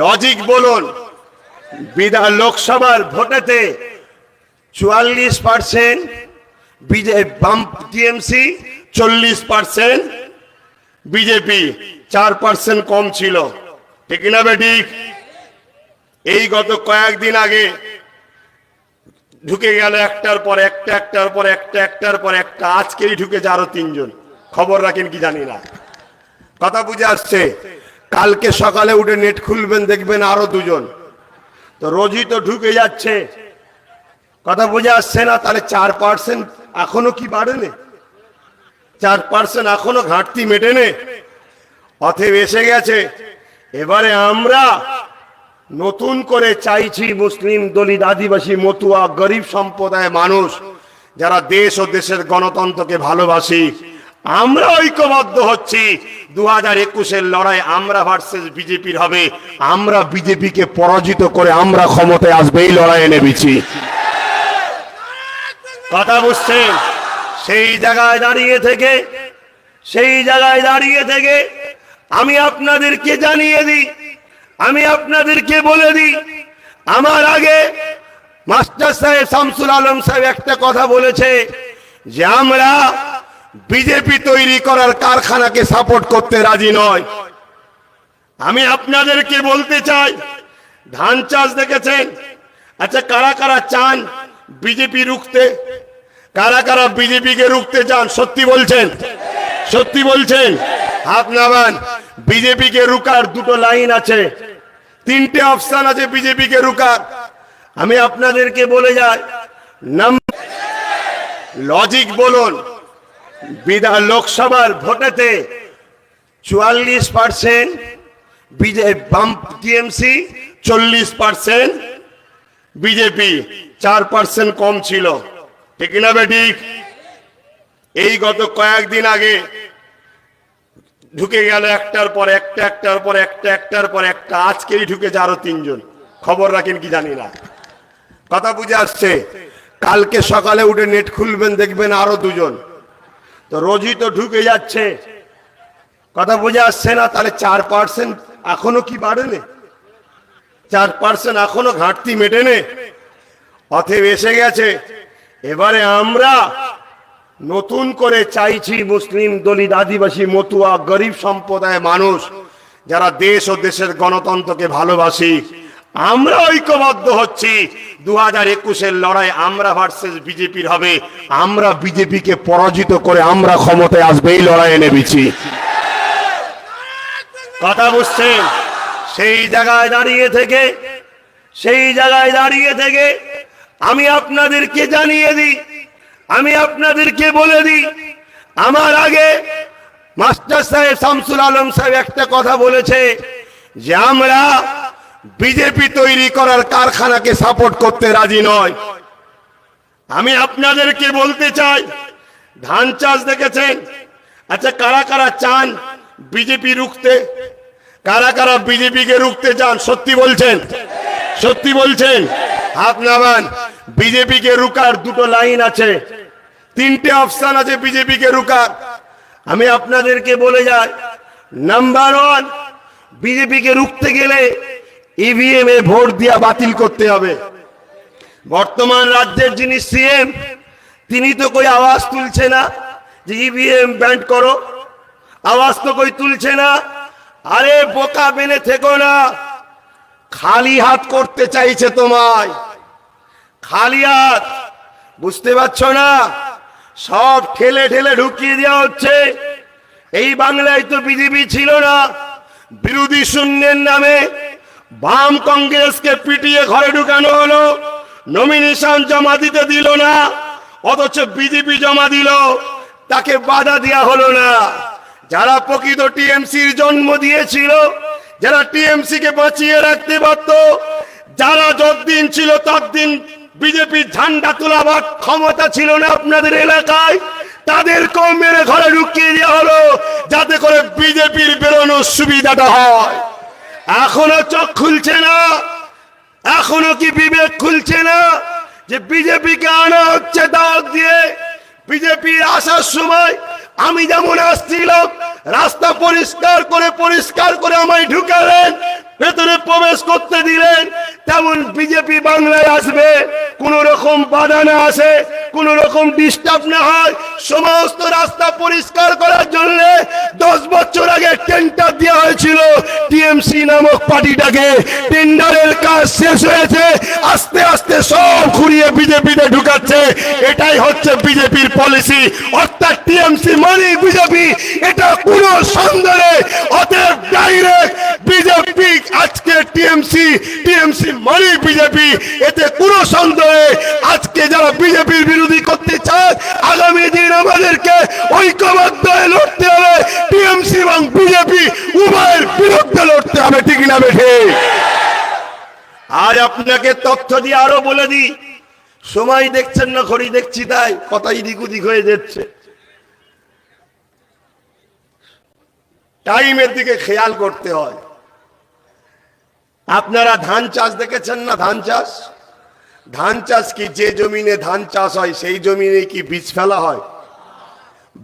Logic বলুন, বিধান লোকসভার ভোটেতে চুয়াল্লিশ পার্সেন্ট বাম টিএমসি, চল্লিশ পার্সেন্ট বিজেপি, চার পার্সেন্ট কম ছিল। ঠিক না বেঠিক এই গত কয়েকদিন আগে ঢুকে গেল একটার পর একটা, একটার পর একটা, একটার পর একটা। আজকেই ঢুকেছে আরও তিনজন। খবর রাখেন কি জানি না। কথা বুঝে আসছে। কালকে সকালে উঠে নেট খুলবেন, দেখবেন আরও দুজন। তো রোজই তো ঢুকে যাচ্ছে। কথা বুঝে আসছে না, তাহলে চার পার্সেন্ট এখনও কি বাড়েনি? চার পার্সেন্ট এখনও ঘাটতি মেটেনে। অতএব এসে গেছে। এবারে আমরা নতুন করে চাইছি মুসলিম দলিত আদিবাসী, মতুয়া, গরিব সম্প্রদায় মানুষ, যারা দেশ ও দেশের গণতন্ত্রকে ভালোবাসি। আমরা ঐক্যবদ্ধ হচ্ছি। দু হাজার একুশের লড়াই আমরা ভার্সেস বিজেপির হবে। আমরা বিজেপিকে পরাজিত করে আমরা ক্ষমতায় আসবে, এই লড়াইয়ে নেমেছি। কথা বুঝছেন? সেই জায়গায় দাঁড়িয়ে থেকে, সেই জায়গায় দাঁড়িয়ে থেকে আমি আপনাদেরকে জানিয়ে দিই, আমি আপনাদেরকে বলে দিই, আমার আগে মাস্টার সাহেব শামসুল আলম সাহেব একটা কথা বলেছে যে আমরা বিজেপি তৈরি করার কারখানাকে সাপোর্ট করতে রাজি নয়। আমি আপনাদেরকে বলতে চাই, ধান চাষ দেখেছেন? আচ্ছা কারা কারা চান বিজেপি রুখতে? কারা কারা বিজেপিকে রুখতে চান? সত্যি বলছেন? সত্যি বলছেন? হাত নামান, বিজেপিকে রুকার দুটো লাইন আছে। তিনটে অপশন আছে বিজেপিকে রুকার। আমি আপনাদেরকে বলে যাই, নাম লজিক বলুন। বিধান লোকসভার ভোটেতে চুয়াল্লিশ পার্সেন্ট বাম টিএমসি চল্লিশ পার্সেন্ট, বিজেপি চার পার্সেন্ট কম ছিল। ঠিক না বেঠিক এই গত কয়েকদিন আগে ঢুকে গেল একটার পর একটা, একটার পর একটা, একটার পর একটা। আজকেই ঢুকেছে আরও তিনজন। খবর রাখেন কি জানি না। কথা বুঝে আসছে। কালকে সকালে উঠে নেট খুলবেন, দেখবেন আরও দুজন। তো রোজই তো ঢুকে যাচ্ছে। কথা বুঝে আসছে না, তাহলে চার পার্সেন্ট এখনও কি বাড়েনি? চার পার্সেন্ট এখনও ঘাটতি মেটেনে। অতএব এসে গেছে। এবারে আমরা নতুন করে চাইছি মুসলিম দলিত আদিবাসী মতুয়া গরিব সম্প্রদায় মানুষ, যারা দেশ ও দেশের গণতন্ত্রকে ভালোবাসি। আমরা ঐক্যবদ্ধ হচ্ছি। দু হাজার একুশের লড়াই আমরা ভার্সেস বিজেপির হবে। আমরা বিজেপিকে পরাজিত করে আমরা ক্ষমতায় আসবে, এই লড়াইয়ে নেমেছি। কথা বুঝছেন? সেই জায়গায় দাঁড়িয়ে থেকে, সেই জায়গায় দাঁড়িয়ে থেকে আমি আপনাদেরকে জানিয়ে দিই, আমি আপনাদেরকে বলে দিই, আমার আগে মাস্টার সাহেব শামসুল আলম সাহেব একটা কথা বলেছে যে আমরা বিজেপি তৈরি করার কারখানাকে সাপোর্ট করতে রাজি নয়। আমি আপনাদেরকে বলতে চাই, ধান চাষ দেখেছেন? আচ্ছা কারা কারা চান বিজেপি রুখতে? কারা কারা বিজেপিকে রুখতে চান? সত্যি বলছেন? সত্যি বলছেন? হাত নামান, বিজেপিকে রুকার দুটো লাইন আছে। তিনটে অপশন আছে বিজেপিকে রুকার। আমি আপনাদেরকে বলে যাই নাম্বার ওয়ান বিজেপিকে রুখতে গেলে ইভিএম এ ভোট দিয়া বাতিল করতে হবে। বর্তমান রাজ্যের যিনি সিএম তিনি তো কই আওয়াজ তুলছে না যে ইভিএম ব্যান্ড করো। আওয়াজ তো কই তুলছে না। আরে বোকা বেনে থেকো না। খালি হাত করতে চাইছে তোমায়। খালি হাত। বুঝতে পারছ না? সব ঠেলে ঠেলে ঢুকিয়ে দেওয়া হচ্ছে। এই বাংলায় তো বিজেপি ছিল না। বিরোধী শূন্যের নামে বাম কংগ্রেসকে পিটিয়ে ঘরে ঢুকানো হলো। নমিনেশন জমা দিতে দিল না, অথচ বিজেপি জমা দিল। তাকে বাধা দেওয়া হলো না। যারা প্রকৃত টিএমসির জন্ম দিয়েছিল, যারা টিএমসি কে বাঁচিয়ে রাখতে পারত যারা যতদিন ছিল ততদিন বিজেপির ঝান্ডা তোলাবার ক্ষমতা ছিল না আপনাদের এলাকায়, তাদেরকেও মেরে ঘরে ঢুকিয়ে দেওয়া হলো, যাতে করে বিজেপির বেরোনোর সুবিধাটা হয়। এখনও চোখ খুলছে না। এখনও কি বিবেক খুলছে না যে বিজেপিকে আনা হচ্ছে দাওয়াত দিয়ে? বিজেপির আসার সময় আমি যেমন আসছিলাম, রাস্তা পরিষ্কার করে পরিষ্কার করে আমায় ঢুকালেন, ভেতরে প্রবেশ করতে দিলেন, তেমন বিজেপি বাংলায় আসবে, কোন রকম বাধা না আসে, কোন রকম ডিস্টার্ব না হয়। সমস্ত রাস্তা পরিষ্কার করার জন্য দশ বছর আগে টেন্ডার দেওয়া হয়েছিল টিএমসি নামক পার্টিটাকে টেন্ডারের কাজ শেষ হয়েছে, আস্তে আস্তে সব ঘুরিয়ে বিজেপিতে ঢুকাচ্ছে। এটাই হচ্ছে বিজেপির পলিসি অর্থাৎ টিএমসি মানে বিজেপি, এটা কোনো সন্দেহ, অতএব ডাইরেক্ট বিজেপি, আজকে টিএমসি টিএমসি মানে বিজেপি, এতে কোনো সন্দেহে আজকে যারা বিজেপির বিরোধী করতে চায়, আগামী দিন আমাদেরকে ঐক্যবদ্ধ হয়ে লড়তে হবে। টিএমসি এবং বিজেপি উভয়ের বিরুদ্ধে লড়তে হবে ঠিক না বেঠে? আর আপনাকে তথ্য দিয়ে আরও বলে দিই। সময় দেখছেন না, ঘড়ি দেখছি তাই কথাই দিক উদিক হয়ে যাচ্ছে। টাইমের দিকে খেয়াল করতে হয়। আপনারা ধান চাষ দেখেছেন না ধান চাষ? ধান চাষ কি যে জমিনে ধান চাষ হয়, সেই জমিনে কি বীজ ফেলা হয়?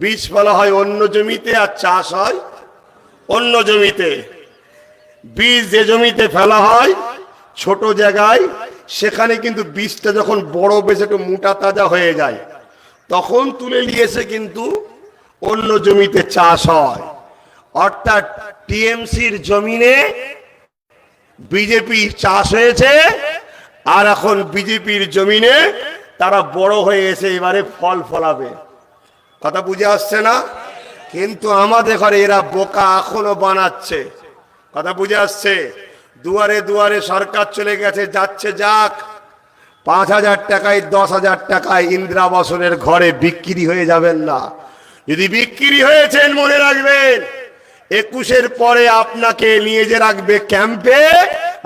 বীজ ফেলা হয় অন্য জমিতে আর চাষ হয় অন্য জমিতে। বীজ যে জমিতে ফেলা হয়, ছোট জায়গায়, সেখানে কিন্তু বীজটা যখন বড় বেশ একটু মোটা তাজা হয়ে যায়, তখন তুলে নিয়েছে কিন্তু অন্য জমিতে চাষ হয়। অর্থাৎ টিএমসির জমিনে বিজেপি চাষ হয়েছে, আর এখন বিজেপির জমিনে তারা বড় হয়ে এসে এবারে ফল ফলাবে। কথা বুঝে আসছে না? কিন্তু আমাদের ঘরে এরা বোকা এখনও বানাচ্ছে। কথা বুঝে আসছে? দুয়ারে দুয়ারে সরকার চলে গেছে, যাচ্ছে যাক। পাঁচ হাজার টাকায়, দশ হাজার টাকায় ইন্দিরাবাসনের ঘরে বিক্রি হয়ে যাবেন না। যদি বিক্রি হয়েছেন মনে রাখবেন, একুশের পরে আপনাকে নিয়ে যে রাখবে ক্যাম্পে,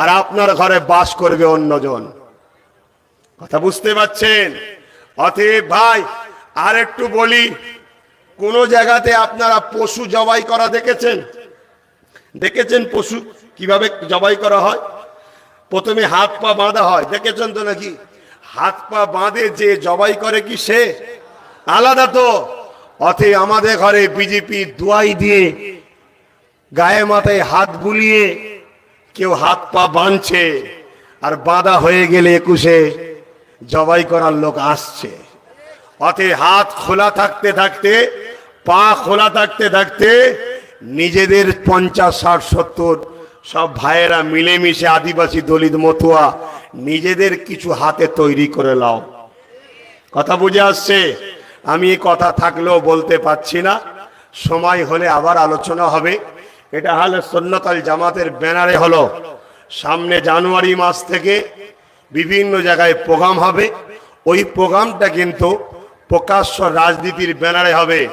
আর আপনার ঘরে বাস করবে অন্যজন। কথা বুঝতে পারছেন? অতএব ভাই আর একটু বলি, কোন জায়গাতে আপনারা পশু জবাই করা দেখেছেন? দেখেছেন পশু কীভাবে জবাই করা হয়? প্রথমে হাত পা বাঁধা হয়। দেখেছেন তো নাকি? হাত পা বাঁধে যে জবাই করে কি সে? আলাদা তো। অথে আমাদের ঘরে বিজেপি দুয়াই দিয়ে, গায়ে মাথায় হাত বুলিয়ে কেউ হাত পা বাঁধছে আর বাঁধা হয়ে গেলে একুশে জবাই করার লোক আসছে। অথে হাত খোলা থাকতে থাকতে, পা খোলা থাকতে থাকতে নিজেদের পঞ্চাশ, ষাট, সত্তর, সব ভাইয়েরা মিলেমিশে আদিবাসী দলিত মতুয়া নিজেদের কিছু হাতে তৈরি করে লাও। কথা বুঝে আসছে? আমি কথা থাকলেও বলতে পারছি না। সময় হলে আবার আলোচনা হবে। এটা হলে সন্ন্যতাল জামাতের ব্যানারে হলো। সামনে জানুয়ারি মাস থেকে বিভিন্ন জায়গায় প্রোগ্রাম হবে। ওই প্রোগ্রামটা কিন্তু প্রকাশ্য রাজনীতির ব্যানারে হবে।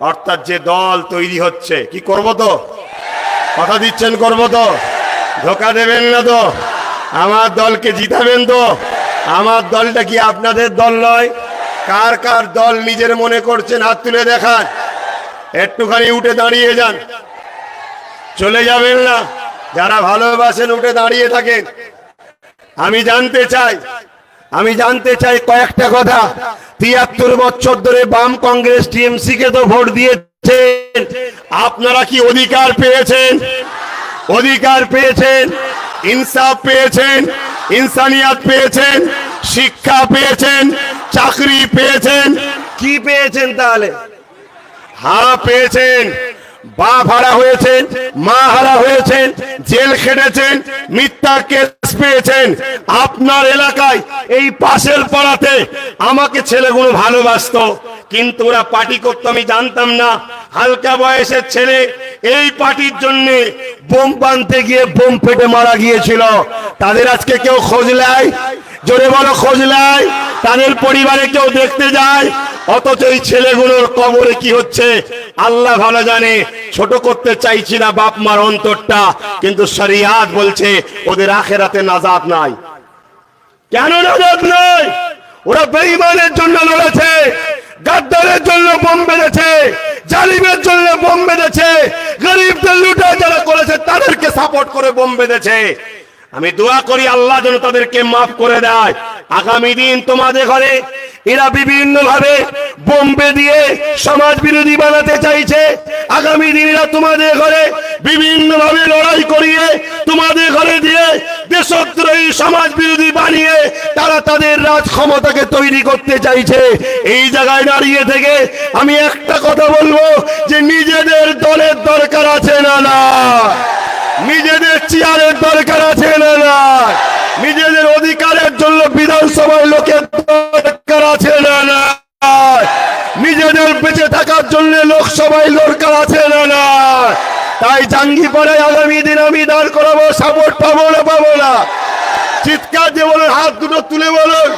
অর্থাৎ যে দল তৈরি হচ্ছে, কি করব তো? কথা দিচ্ছেন করব তো? ধোকা দেবেন না তো? আমার দলকে জিতাবেন তো? আমার দলটা কি আপনাদের দল নয়? কার কার দল নিজের মনে করছেন? হাত তুলে দেখান। একটুখানি উঠে দাঁড়িয়ে যান। চলে যাবেন না। যারা ভালোবাসেন, উঠে দাঁড়িয়ে থাকেন। আমি জানতে চাই আমি জানতে চাই কয়েকটা কথা। তিয়াত্তর বছর ধরে বাম কংগ্রেস টিএমসি কে তো ভোট দিয়েছেন। আপনারা কি অধিকার পেয়েছেন? অধিকার পেয়েছেন? ইনসাফ পেয়েছেন? ইনসানিয়াত পেয়েছেন? শিক্ষা পেয়েছেন? চাকরি পেয়েছেন? কি পেয়েছেন তাহলে? হারা পেয়েছেন। বাপ হারা হয়েছেন, মা হারা হয়েছেন, জেল খেটেছেন মিথ্যা কেস পেয়েছেন। আপনার এলাকায় এই পাশের পাড়াতে আমাকে ছেলেগুলো ভালোবাসতো, কিন্তু ওরা পার্টি করতো, আমি জানতাম না। হালকা বয়সের ছেলে, এই পার্টির জন্য বোম বানতে গিয়ে বোম ফেটে মারা গিয়েছিল। তাদের আজকে কেউ খোঁজ নেয়? জোরে বলো, খোঁজ নেয়। তাদের পরিবারে কেউ দেখতে যায়। অথচ এই ছেলেগুলোর কবরে কি হচ্ছে? আল্লাহ ভালো জানে। ছোট করতে চাইছি না বাপ মার অন্তরটা, কিন্তু শরিয়াত বলছে, ওদের আখেরাতে নাজাত নাই। কেন নাজাত নাই? ওরা বেঈমানের জন্য লড়েছে, গাদ্দারের জন্য বোম বেঁধেছে, জালিমের জন্য বোম বেঁধেছে, গরিবদের লুটা যারা করেছে, তাদেরকে সাপোর্ট করে বোম বেঁধেছে। আমি দোয়া করি আল্লাহ যেন তাদেরকে মাফ করে দেয়। আগামী দিন তোমাদের ঘরে এরা বিভিন্ন ভাবে বোম্বে দিয়ে সমাজ বিরোধী বানাতে চাইছে। আগামী দিন এরা তোমাদের ঘরে বিভিন্ন ভাবে লড়াই করিয়ে তোমাদের ঘরে দিয়ে দেশদ্রোহী সমাজ বিরোধী বানিয়ে তারা তাদের রাজ ক্ষমতাকে তৈরি করতে চাইছে। এই জায়গায় দাঁড়িয়ে থেকে আমি একটা কথা বলব যে নিজেদের দলের দরকার আছে না না? নিজেদের চেয়ারের দরকার আছে না নিজেদের অধিকারের জন্য বিধানসভায় লোকের দরকার আছে না নিজেদের বেঁচে থাকার জন্য লোকসভায় দরকার আছে না তাই জাঙ্গিপাড়ায় আগামী দিন আমি দাঁড় করাবো সাপোর্ট পাবো না পাবো না? চিৎকার দিয়ে বলুন, হাত দুটো তুলে বলুন।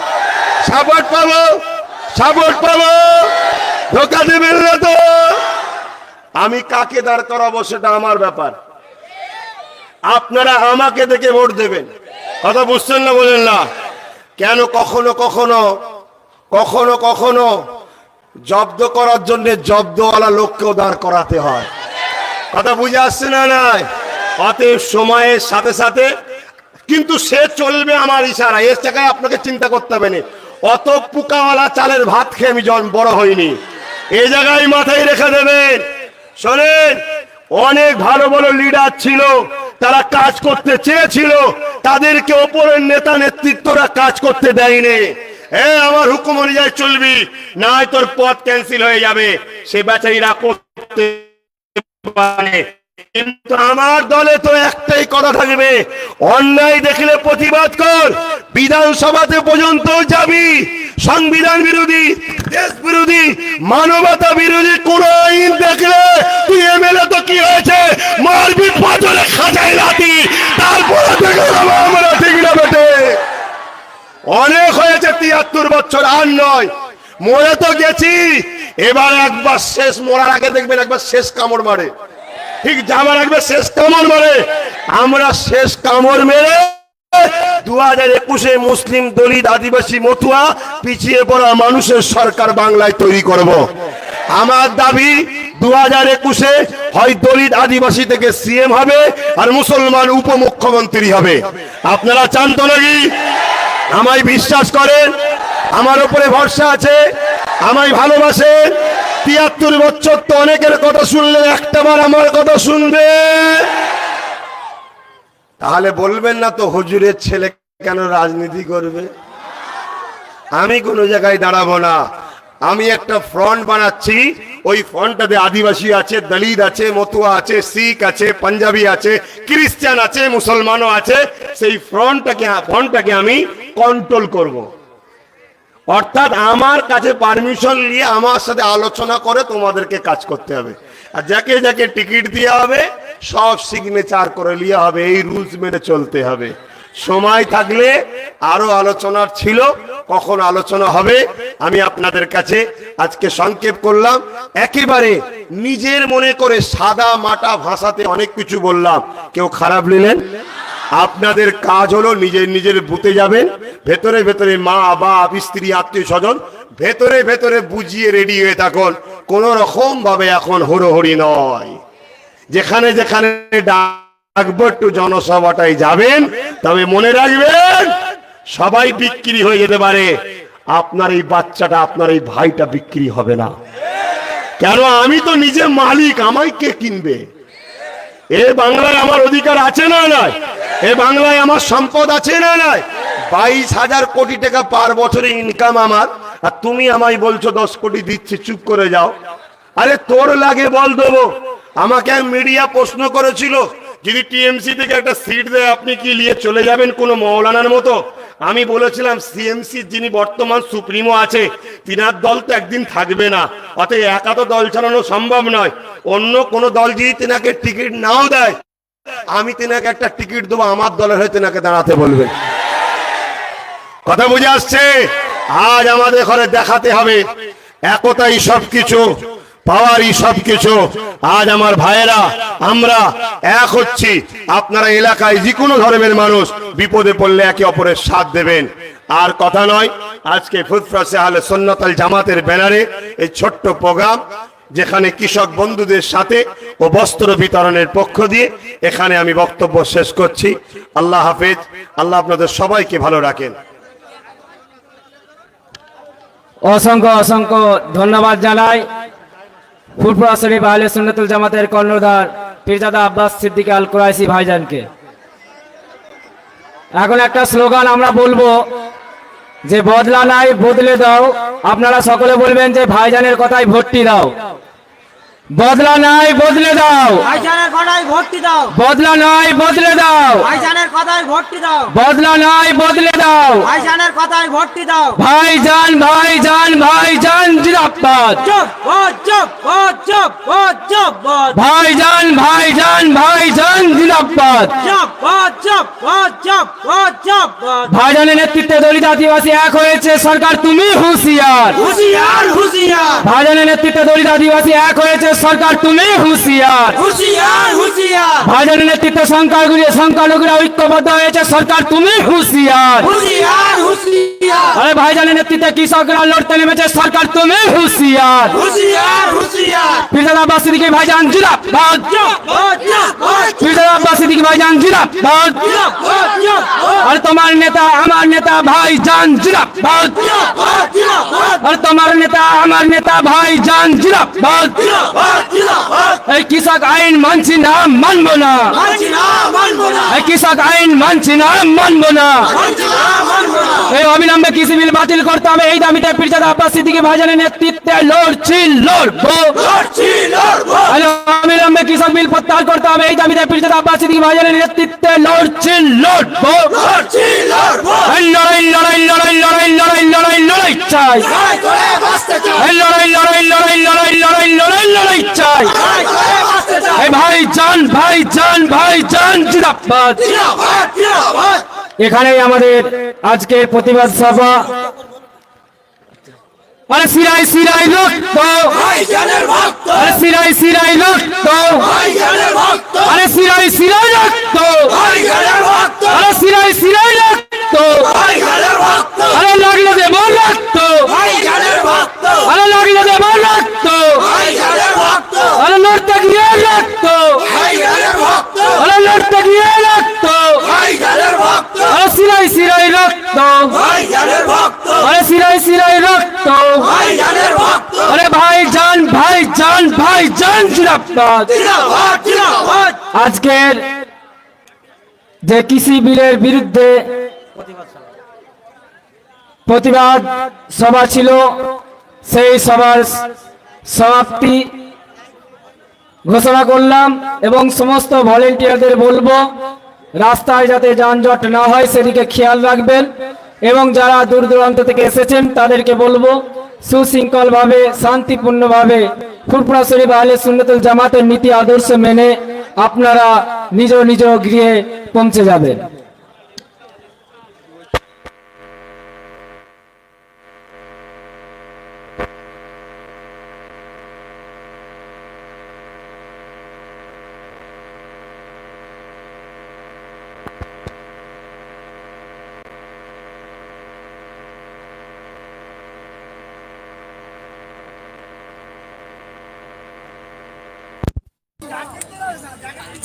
সাপোর্ট পাবো সাপোর্ট পাবো। ধোকা দেবেন না তো? আমি কাকে দাঁড় করাবো সেটা আমার ব্যাপার। আপনারা আমাকে দেখে ভোট দেবেন। কথা বুঝছেন না বলেন না? কেন কখনো কখনো কখনো কখনো জব্দ করার জন্য জব্দওয়ালা লোককেও দাঁড় করাতে হয়। কথা বুঝে আসছে না নাই? অতএব সময়ের সাথে সাথে কিন্তু সে চলবে আমার ইশারা। এর জায়গায় আপনাকে চিন্তা করতে হবে না। অত পুকাওয়ালা চালের ভাত খেয়ে আমি বড় হইনি। এই জায়গায় মাথায় রেখে দেবেন। শোনেন অনেক ভালো ভালো লিডার ছিল, তারা কাজ করতে চেয়েছিল, তাদেরকে ওপরের নেতা নেতৃত্বরা কাজ করতে দেয়নি। হ্যাঁ আমার হুকুম অনুযায়ী চলবি না তোর পথ ক্যান্সেল হয়ে যাবে, সে বেচারিরা করতে পারে। কিন্তু আমার দলে তো একটাই কথা থাকবে, অন্যায় দেখলে প্রতিবাদ কর, বিধানসভাতে পর্যন্ত যাবি, সংবিধান বিরোধী, দেশ বিরোধী, মানবতা বিরোধী কোন আইন দেখলে তুই এমএলএ পাথরে খাঁচাই লাতি তারপরে আমরা ঠিক না বেটে। অনেক হয়েছে তিয়াত্তর বছর, আর নয়। মরে তো গেছি। এবার একবার শেষ, মরার আগে দেখবেন একবার শেষ কামড় মারে। ঠিক যাবার একবার শেষ কামড় মারে। আমরা শেষ কামড় মেরে দু হাজার একুশে মুসলিম দলিত আদিবাসী মতুয়া পিছিয়ে পড়া মানুষের সরকার বাংলায় তৈরি করব। আমার দাবি দু হাজার একুশে হয় দলিত আদিবাসী থেকে সিএম হবে আর মুসলমান উপমুখ্যমন্ত্রী হবে। আপনারা চান তো নাকি? আমায় বিশ্বাস করেন, আমার উপরে ভরসা আছে, আমায় ভালোবাসে তিয়াত্তর বছর তো অনেকের কথা শুনলে একটাবার আমার কথা শুনবে। তাহলে বলবেন না তো হুজুরের ছেলে কেন রাজনীতি করবে? আমি কোনো জায়গায় দাঁড়াবো না। আমি একটা ফ্রন্ট বানাচ্ছি। ওই ফ্রন্টটাতে আদিবাসী আছে, দলিত আছে, মতুয়া আছে, শিখ আছে, পাঞ্জাবি আছে, খ্রিস্টান আছে, মুসলমানও আছে। সেই ফ্রন্টটাকে ফ্রন্টটাকে আমি কন্ট্রোল করব। অর্থাৎ আমার কাছে পারমিশন নিয়ে আমার সাথে আলোচনা করে তোমাদেরকে কাজ করতে হবে। আর যাকে যাকে টিকিট দেওয়া হবে, সব সিগনেচার করে লিয়া হবে, এই রুলস মেনে চলতে হবে। সময় থাকলে আরও আলোচনার ছিল, কখন আলোচনা হবে, আমি আপনাদের কাছে আজকে সংক্ষেপ করলাম। একেবারে নিজের মনে করে সাদা মাটা ভাষাতে অনেক কিছু বললাম। কেউ খারাপ নিলেন? আপনাদের কাজ হলো নিজের নিজের বুতে যাবেন, ভেতরে ভেতরে মা বাপ স্ত্রী, আত্মীয় স্বজন, ভেতরে ভেতরে বুঝিয়ে রেডি হয়ে থাকুন। কোন রকম ভাবে এখন হরোহরি নয়। যেখানে যেখানে ডাকবো একটু জনসভাটাই যাবেন, তবে মনে রাখবেন, সবাই বিক্রি হয়ে যেতে পারে। আপনার এই বাচ্চাটা, আপনার এই ভাইটা বিক্রি হবে না। কেন? আমি তো নিজে মালিক, আমায় কে কিনবে? এ বাংলায় আমার অধিকার আছে না নয় এ বাংলায় আমার সম্পদ আছে না নয় বাইশ হাজার কোটি টাকা পার বছরে ইনকাম আমার। আর তুমি আমায় বলছো দশ কোটি দিচ্ছি, চুপ করে যাও। আরে তোর লাগে বল দেবো। আমাকে মিডিয়া প্রশ্ন করেছিল যদি টিএমসি থেকে একটা সিট দেয়, আপনি কি নিয়ে চলে যাবেন কোনো মৌলানার মতো? আমি বলেছিলাম, সিএমসি যিনি বর্তমান সুপ্রিমো আছে, তিনার দল তো একদিন থাকবে না। অতএব একা তো দল চালানো সম্ভব নয়। অন্য কোন দল যদি তেনাকে টিকিট নাও দেয়, আমি তেনাকে একটা টিকিট দেবো, আমার দলের হয়ে তেনাকে দাঁড়াতে বলবে। কথা বুঝে আসছে? আজ আমাদের ঘরে দেখাতে হবে, একতাই সবকিছু। পাওয়ারই সবকিছু। আজ আমার ভাইয়েরা, আমরা এক হচ্ছি। আপনারা এলাকায় যে কোনো ধর্মের মানুষ বিপদে পড়লে একে অপরের সাথ দেবেন। আর কথা নয়, আজকে ফুটফ্রাসে আলে সন্ন্যতাল জামাতের ব্যানারে এই ছোট্ট প্রোগ্রাম, যেখানে কৃষক বন্ধুদের সাথে ও বস্ত্র বিতরণের পক্ষ দিয়ে এখানে আমি বক্তব্য শেষ করছি। আল্লাহ হাফেজ, আল্লাহ আপনাদের সবাইকে ভালো রাখেন। অসংখ্য অসংখ্য ধন্যবাদ জানাই। ফুরপুরা শরীফ আহলে সুন্নতুল জামাতের কর্ণধার পীরজাদা আব্বাস সিদ্দিক আল কুরাইসি ভাইজানকে। এখন একটা স্লোগান আমরা বলব যে বদলা নাই, বদলে দাও। আপনারা সকলে বলবেন যে ভাইজানের কথাই ভর্তি দাও। বদলা নাই বদলে দাও। ভাইজানের কথায় ভর্তি দাও। বদলা নাই বদলে দাও। ভাইজানের কথায় ভর্তি দাও। বদলা নাই বদলে দাও। কথায় ভর্তি দাও। ভাইজান ভাইজান ভাইজান জিরাপাত চুপ ও চুপ ও চুপ ও চুপ ও ভাইজান ভাইজান ভাইজান জিরাপাত চুপ ও চুপ ও চুপ ও চুপ ও ভাইজানের নেতৃত্বে দলিত আদিবাসী এক হয়েছে সরকার তুমি হুঁশিয়ার। হুশিয়ার হুশিয়ার। ভাইজানের নেতৃত্বে দলিত আদিবাসী এক হয়েছে সরকার তুমি হুঁশিয়ার হুশিয়ার হুশিয়ার ভাইজানের নেতৃত্বে সংখ্যাগুলি সংখ্যালঘুরা ঐক্যবদ্ধ হয়েছে সরকার তুমি হুঁশিয়ার হুশিয়ার হুশিয়ার আরে ভাইজানের নেতৃত্বে কৃষকরা লড়তে নেমেছে সরকার তুমি হুঁশিয়ার হুশিয়ার ফিরজাদ আব্বাস সিদ্দিকী ভাইজান ও ফিরজাদ আব্বাস সিদ্দিকী ভাইজান ও আর তোমার নেতা আমার নেতা ও চুপ ও আর তোমার নেতা আমার নেতা ও চুপ ও এই কৃষক আইন মানছি না মানবো না। কৃষক আইন মানছি না মানবো না। এই অবিলম্বে কৃষি বিল বাতিল করতে হবে এই দাবিতে ফিরজাদ আব্বাস সিদ্দিকী ভাইজানের নেতৃত্বে লড়ছি লড়বো লড়ছি লড়বো আরে অবিলম্বে কৃষক বিল প্রত্যাহার করতে হবে এই দাবিতে ফিরজাদ আব্বাস সিদ্দিকী ভাইজানের নেতৃত্বে লড়ছি লড়বো লড়ছি লড়বো এই লড়াই লড়াই লড়াই লড়াই লড়াই লড়াই লড়াই চাই লড়াই লড়াই লড়াই লড়াই লড়াই লড়াই লড়াই চাই ভাই জান ভাই জান ভাই জান জিরাবাদ এখানেই আমাদের আজকের প্রতিবাদ সভা। আরে সিরাই সিরাই, রক্ত। ভাইজানের আরে সিরাই সিরাই, রক্ত। ভাইজানের আরে সিরাই সিরাই, রক্ত। ভাইজানের আরে সিরাই সিরাই, রক্ত। ভাইজানের ভক্ত আরে লাগলে দেব রক্ত ভাইজানের ভক্ত আরে লাগলে দেব রক্ত ভাইজানের ভক্ত আরে লড়তে গিয়ে রক্ত ভাইজানের ভক্ত আরে লড়তে গিয়ে রক্ত ভাইজানের ভক্ত আরে সিরাই সিরাই রক্ত ভাইজানের ভক্ত আরে সিরাই সিরাই রক্ত ভাইজানের ভক্ত আরে ভাই জান ভাই জান আজকের যে কৃষি বিলের বিরুদ্ধে প্রতিবাদ সভা ছিল সেই সভার সমাপ্তি ঘোষণা করলাম এবং সমস্ত ভলেন্টিয়ারদের বলব রাস্তায় যাতে যানজট না হয় সেদিকে খেয়াল রাখবেন এবং যারা দূর দূরান্ত থেকে এসেছেন তাদেরকে বলব সুশৃঙ্খলভাবে শান্তিপূর্ণভাবে ফুরপুরা শরীফ আহলে সুন্নতুল জামাতের নীতি আদর্শ মেনে আপনারা নিজ নিজ গৃহে পৌঁছে যাবেন।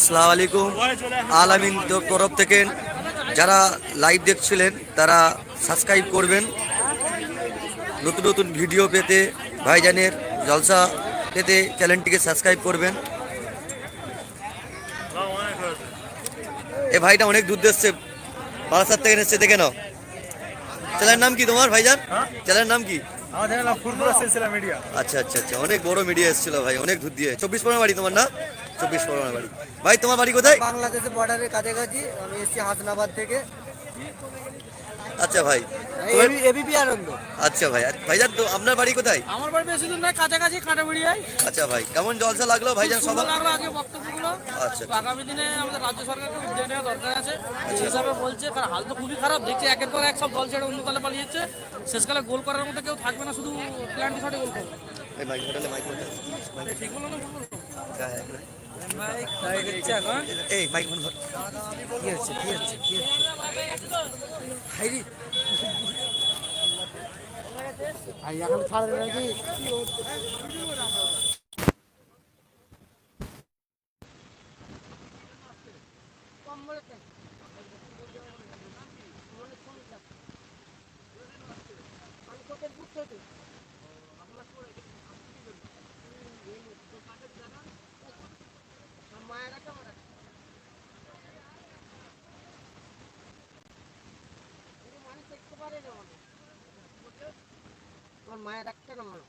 সালাম আলাইকুম। আলামিন তরফ থেকে যারা লাইভ দেখছিলেন তারা সাবস্ক্রাইব করবেন। নতুন নতুন ভিডিও পেতে ভাইজানের জলসা পেতে চ্যানেলটিকে সাবস্ক্রাইব করবেন। এ ভাইটা অনেক দূর এসছে বারাসাত থেকে এসছে দেখে নাও। চ্যানেলের নাম কি তোমার ভাইজান? চ্যানেলের নাম কি? আমাদের নাম ফুরফুরা সিলসিলা মিডিয়া। আচ্ছা আচ্ছা আচ্ছা। অনেক বড় মিডিয়া এসেছিল ভাই অনেক দূর দিয়ে চব্বিশ পরগনা বাড়ি তোমার না? চব্বিশ পরগনা বাড়ি। ভাই তোমার বাড়ি কোথায়? বাংলাদেশের বর্ডারের কাছাকাছি আমি এসেছি হাসনাবাদ থেকে। আচ্ছা ভাই এবিপি আনন্দ। আচ্ছা ভাই ভাইজান তো আপনার বাড়ি কোথায়? আমার বাড়ি বেশি দূর কাছাকাছি কাটাবেড়িয়ায়। আচ্ছা ভাই কেমন জলসা লাগল ভাইজান বক্তব্যগুলো। আচ্ছা। আগামী দিনে আমাদের রাজ্য সরকারকে উদ্যোগ নেওয়া দরকার আছে। সেই হিসাবে বলছে কারণ হাল তো খুবই খারাপ। দেখছি একের পর এক সব দল ছেড়ে অন্য দলে শেষকালে গোল করার মতো কেউ থাকবে না শুধু প্ল্যান্টি শটে গোল করবে। মাইক হোটেলে মাইক হোটেলে ঠিক বলো না এই মাইক ফোন কি হচ্ছে কি হচ্ছে কি হচ্ছে? এখন ছাড়বে নাকি? আমার মায়ের একটা নাম্বার